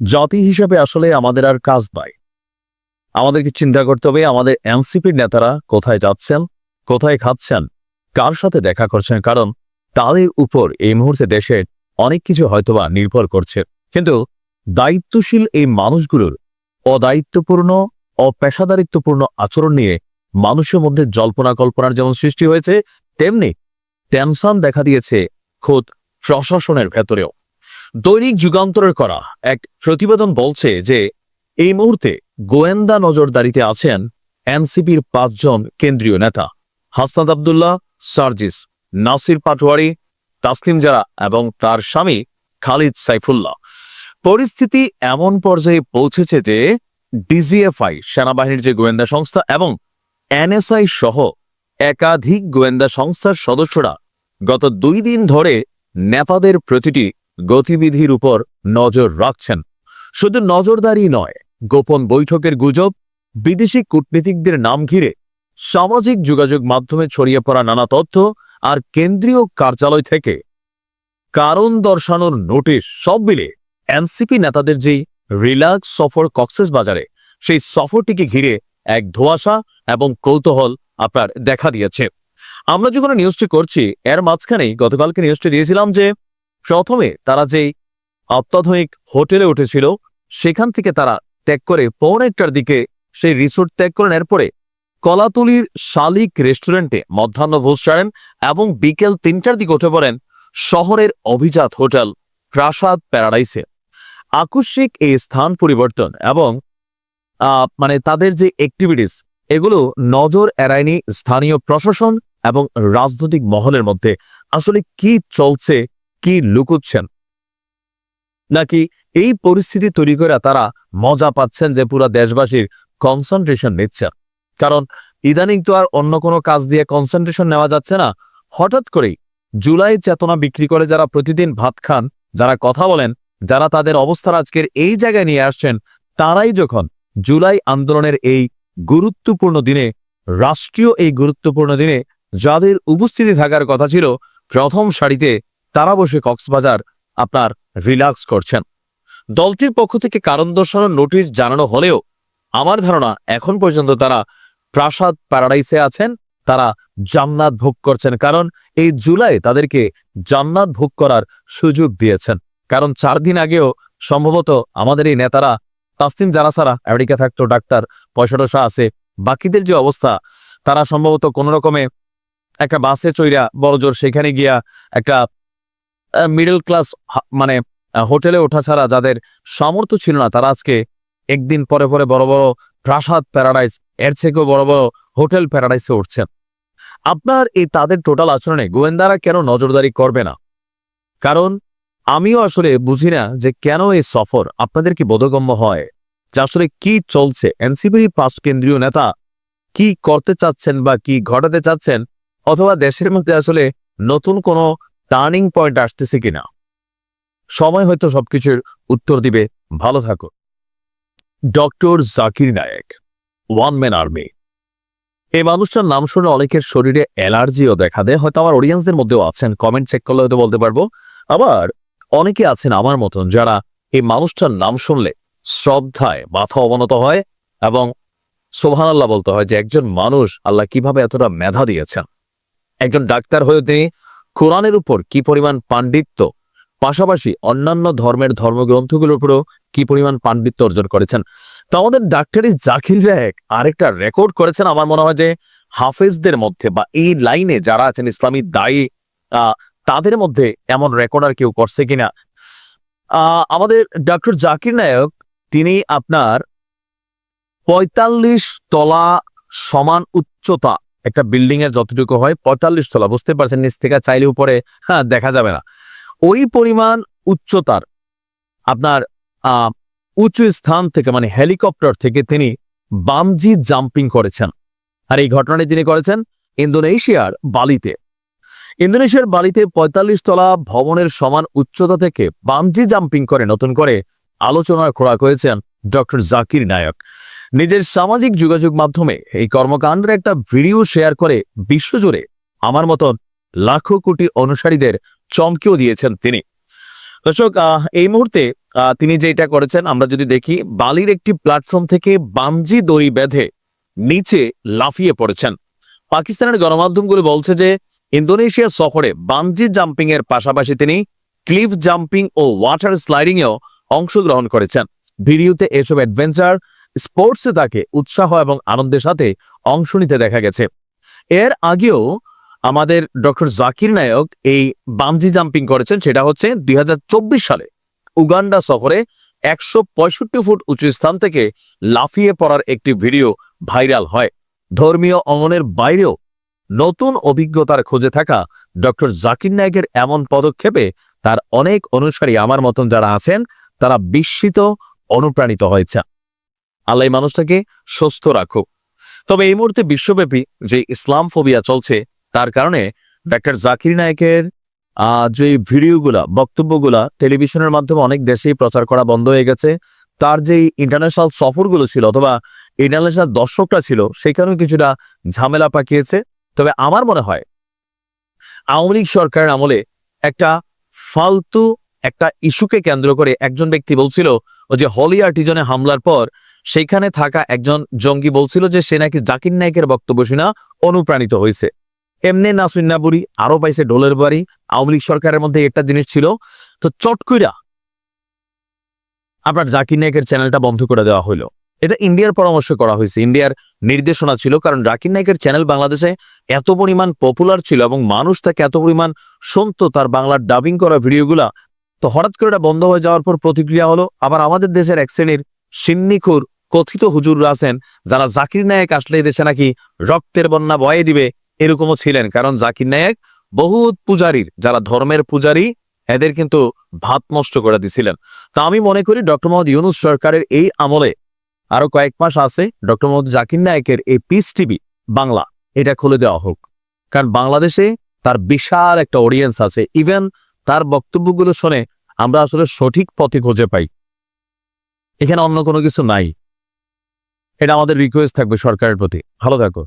জাতি হিসেবে আসলে আমাদের আর কাজ নাই। আমাদেরকে চিন্তা করতে হবে, আমাদের এনসিপির নেতারা কোথায় যাচ্ছেন, কোথায় খাচ্ছেন, কার সাথে দেখা করছেন, কারণ তাদের উপর এই মুহূর্তে দেশের অনেক কিছু হয়তোবা নির্ভর করছে। কিন্তু দায়িত্বশীল এই মানুষগুলোর অদায়িত্বপূর্ণ, অপেশাদারিত্বপূর্ণ আচরণ নিয়ে মানুষের মধ্যে জল্পনা কল্পনার যেমন সৃষ্টি হয়েছে, তেমনি টেনশন দেখা দিয়েছে খোদ প্রশাসনের ভেতরেও। দৈনিক যুগান্তরের করা এক প্রতিবেদন বলছে যে, এই মুহূর্তে গোয়েন্দা নজরদারিতে আছেন এনসিপির পাঁচজন কেন্দ্রীয় নেতা। হাসনাদ আবদুল্লাহ, সার্জিস, নাসির পাটোয়ারি তাসলিম জারা এবং তার স্বামী খালিদ সাইফুল্লাহ। পরিস্থিতি এমন পর্যায়ে পৌঁছেছে যে, ডিজিএফআই, সেনাবাহিনীর যে গোয়েন্দা সংস্থা এবং এনএসআই সহ একাধিক গোয়েন্দা সংস্থার সদস্যরা গত দুই দিন ধরে নেতাদের প্রতিটি গতিবিধির উপর নজর রাখছেন। শুধু নজরদারি নয়, গোপন বৈঠকের গুজব, বিদেশি কূটনীতিকদের নাম ঘিরে, সামাজিক যোগাযোগ মাধ্যমে ছড়িয়ে পড়া নানা তথ্য আর কেন্দ্রীয় কার্যালয় থেকে কারণ দর্শানোর নোটিশ সব মিলে এনসিপি নেতাদের যেই রিল্যাক্স সফর কক্সেস বাজারে, সেই সফরটিকে ঘিরে এক ধোঁয়াশা এবং কৌতূহল আপনার দেখা দিয়েছে। আমরা যখন নিউজটি করছি, এর মাঝখানেই গতকালকে নিউজটি দিয়েছিলাম যে প্রথমে তারা যেই অত্যাধুনিক হোটেলে উঠেছিল, সেখান থেকে তারা ত্যাগ করে পৌনে একটার দিকে সেই রিসোর্ট ত্যাগ করেন এরপরে কলাতুলির শালিক রেস্টুরেন্টে মধ্যাহ্ন ভোজ ছাড়েন এবং বিকেল তিনটার দিকে উঠে পড়েন শহরের অভিজাত হোটেল প্রাসাদ প্যারাডাইসে। আকস্মিক এই স্থান পরিবর্তন এবং মানে তাদের যে অ্যাক্টিভিটিস এগুলো নজর এড়ায়নি স্থানীয় প্রশাসন এবং রাজনৈতিক মহলের মধ্যে। আসলে কি চলছে কি লুকুচ্ছেন? নাকি এই পরিস্থিতি তৈরি করে তারা মজা পাচ্ছেন যে পুরা দেশবাসীর কনসেন্ট্রেশন নিচ্ছেন কারণ ইদানিং তো আর অন্য কোনো কাজ দিয়ে কনসেন্ট্রেশন নেওয়া যাচ্ছে না। হঠাৎ করেই জুলাই চেতনা বিক্রি করে যারা প্রতিদিন ভাত খান, যারা কথা বলেন, যারা তাদের অবস্থার আজকের এই জায়গায় নিয়ে আসছেন, তারাই যখন জুলাই আন্দোলনের এই গুরুত্বপূর্ণ দিনে, রাষ্ট্রীয় এই গুরুত্বপূর্ণ দিনে যাদের উপস্থিতি থাকার কথা ছিল, প্রথম সারিতে তারা বসে কক্সবাজার আপনার রিল্যাক্স করছেন। দলটির পক্ষ থেকে কারণ দর্শানোর নোটিশ জানানো হলেও আমার ধারণা এখন পর্যন্ত তারা প্রাসাদ প্যারাডাইসে আছেন, তারা জান্নাত ভোগ করছেন, কারণ এই জুলাই তাদেরকে জান্নাত ভোগ করার সুযোগ দিয়েছেন। কারণ চার দিন আগেও সম্ভবত আমাদের এই নেতারা তাসলিম জানা সারা আমেরিকা থাকতো, ডাক্তার পয়সা টসা আছে, বাকিদের যে অবস্থা, তারা সম্ভবত কোনো রকমে একটা বাসে চইরা বড়জোর সেখানে গিয়া একটা মিডল ক্লাস মানে হোটেলে ওঠা ছাড়া যাদের সামর্থ্য ছিল না, তারা আজকে একদিন পরে পরে বড় বড় প্রাসাদ প্যারাডাইস এর থেকেও বড় বড় হোটেল প্যারাডাইসে উঠছেন। আপনার এই তাদের টোটাল আচরণে গোয়েন্দারা কেন নজরদারি করবে না? কারণ আমিও আসলে বুঝি না যে কেন এই সফর আপনাদের কি বোধগম্য হয়? যে আসলে কি চলছে? এনসিপির পাঁচ কেন্দ্রীয় নেতা কি করতে চাচ্ছেন বা কি ঘটাতে চাচ্ছেন? অথবা দেশের মধ্যে আসলে নতুন কোনো টার্নিং পয়েন্ট আসতেছে কিনা? সময় হয়তো সবকিছুর উত্তর দিবে। ভালো থাকো। Doctor Zakir Naik one man army এই মানুষটার নাম শুনে অনেকের শরীরে অ্যালার্জিও দেখা দেয়। হয়তো আমার অডিয়েন্সদের মধ্যেও আছেন। কমেন্ট চেক করলে হয়তো বলতে পারব। আবার অনেকে আছেন আমার মতন যারা এই মানুষটার নাম শুনলে শ্রদ্ধায় মাথা অবনত হয় এবং সোহান আল্লাহ বলতে হয় যে একজন মানুষ আল্লাহ কীভাবে এতটা মেধা দিয়েছেন। একজন ডাক্তার হয়ে তিনি কোরআনের উপর কি পরিমাণ পাণ্ডিত্য? পাশাপাশি অন্যান্য ধর্মের ধর্মগ্রন্থগুলোর উপরও কি পরিমাণ পাণ্ডিত্য অর্জন করেছেন? তো আমাদের ডাক্তারি জাকির রায়েক আরেকটা রেকর্ড করেছেন। আমার মনে হয় যে হাফেজদের মধ্যে বা এই লাইনে যারা আছেন ইসলামী দায়ী তাদের মধ্যে এমন রেকর্ড আর কেউ করছে কিনা? আমাদের ডক্টর জাকির নায়ক, তিনি আপনার পঁয়তাল্লিশ তলা সমান উচ্চতা একটা বিল্ডিং এর যতটুকু হয় পঁয়তাল্লিশ তলা, বুঝতে পারছেন, নিচ থেকে চাইলে উপরে হ্যাঁ দেখা যাবে না। ওই পরিমাণ উচ্চতার আপনার উঁচু স্থান থেকে মানে হেলিকপ্টার থেকে তিনি বামজি জাম্পিং করেছেন। আর এই ঘটনাটি তিনি করেছেন ইন্দোনেশিয়ার বালিতে। ইন্দোনেশিয়ার বালিতে পঁয়তাল্লিশ তলা ভবনের সমান উচ্চতা থেকে বামজি জাম্পিং করে নতুন করে আলোচনার খোরাক হয়েছেন ডক্টর জাকির নায়ক। নিজের সামাজিক যোগাযোগ মাধ্যমে এই কর্মকাণ্ডের একটা ভিডিও শেয়ার করে বিশ্বজুড়ে আমার মতন লাখো কোটি অনুসারীদের চমকেও দিয়েছেন তিনি। দর্শক এই মুহূর্তে তিনি যেটা করেছেন, আমরা যদি দেখি, বালির একটি প্ল্যাটফর্ম থেকে বামজি দড়ি বেঁধে নিচে লাফিয়ে পড়েছেন। পাকিস্তানের গণমাধ্যমগুলো বলছে যে, ইন্দোনেশিয়া সফরে বানজি জাম্পিং এর পাশাপাশি তিনি ক্লিফ জাম্পিং ও ওয়াটার স্লাইডিং এও অংশগ্রহণ করেছেন। ভিডিওতে এসব অ্যাডভেঞ্চার স্পোর্টসে তাকে উৎসাহ এবং আনন্দের সাথে অংশ নিতে দেখা গেছে। এর আগেও আমাদের ডক্টর জাকির নায়ক এই বানজি জাম্পিং করেছেন, সেটা হচ্ছে দুই হাজার চব্বিশ সালে। উগান্ডা সফরে একশো ফুট উঁচু স্থান থেকে লাফিয়ে পড়ার একটি ভিডিও ভাইরাল হয়। ধর্মীয় অঙ্গনের বাইরেও নতুন অভিজ্ঞতার খোঁজে থাকা ডক্টর জাকির নায়কের এমন পদক্ষেপে তার অনেক অনুসারী আমার মতন যারা আছেন, তারা বিস্মিত, অনুপ্রাণিত হয়েছে আল্লাহ মানুষটাকে সুস্থ রাখুক। তবে এই মুহূর্তে বিশ্বব্যাপী যে ইসলাম ফোবিয়া চলছে, তার কারণে ডাক্তার জাকির নায়কের যে ভিডিওগুলা, বক্তব্যগুলা টেলিভিশনের মাধ্যমে অনেক দেশেই প্রচার করা বন্ধ হয়ে গেছে, তার যে ইন্টারন্যাশনাল সফরগুলো ছিল অথবা ইন্টারন্যাশনাল দর্শকরা ছিল, সেখানেও কিছুটা ঝামেলা পাকিয়েছে। তবে আমার মনে হয়, আওয়ামী লীগ সরকারের আমলে একটা ফালতু একটা ইস্যুকে কেন্দ্র করে একজন ব্যক্তি বলছিল যে হলি আর্টিজনে হামলার পর সেখানে থাকা একজন জঙ্গি বলছিল যে সে নাকি জাকির নায়কের বক্তব্য শুনা অনুপ্রাণিত হয়েছে। এমনি নাসুন্নাবুরি আরও পাইছে ডোলের বাড়ি। আওয়ামী লীগ সরকারের মধ্যে একটা জিনিস ছিল, তো চট কইরা আপনার জাকির নায়কের চ্যানেলটা বন্ধ করে দেওয়া হলো এটা ইন্ডিয়ার পরামর্শ করা হয়েছে, ইন্ডিয়ার নির্দেশনা ছিল, কারণ জাকির নায়কের চ্যানেল বাংলাদেশে এত পরিমাণ পপুলার ছিল এবং মানুষ তাকে এত পরিমাণ শুনতো, তার বাংলার ডাবিং করা ভিডিওগুলা, তো হঠাৎ করে এটা বন্ধ হয়ে যাওয়ার পর প্রতিক্রিয়া হলো, আবার আমাদের দেশের এক শ্রেণির সিন্নিখুর কথিত হুজুররা আছেন, যারা জাকির নায়ক আসলে দেশে নাকি রক্তের বন্যা বয়ে দিবে, এরকমও ছিলেন। কারণ জাকির নায়ক বহুত পূজারীর, যারা ধর্মের পূজারী, এদের কিন্তু ভাত নষ্ট করে দিছিলেন। তা আমি মনে করি ডক্টর মোহাম্মদ ইউনুস সরকারের এই আমলে আরও কয়েক মাস আছে, ডক্টর মোহাম্মদ জাকির নায়কের এই পিস টিভি বাংলা, এটা খুলে দেওয়া হোক। কারণ বাংলাদেশে তার বিশাল একটা অডিয়েন্স আছে। ইভেন তার বক্তব্যগুলো শুনে আমরা আসলে সঠিক পথে খুঁজে পাই। এখানে অন্য কোনো কিছু নাই। এটা আমাদের রিকোয়েস্ট থাকবে সরকারের প্রতি। ভালো থাকো।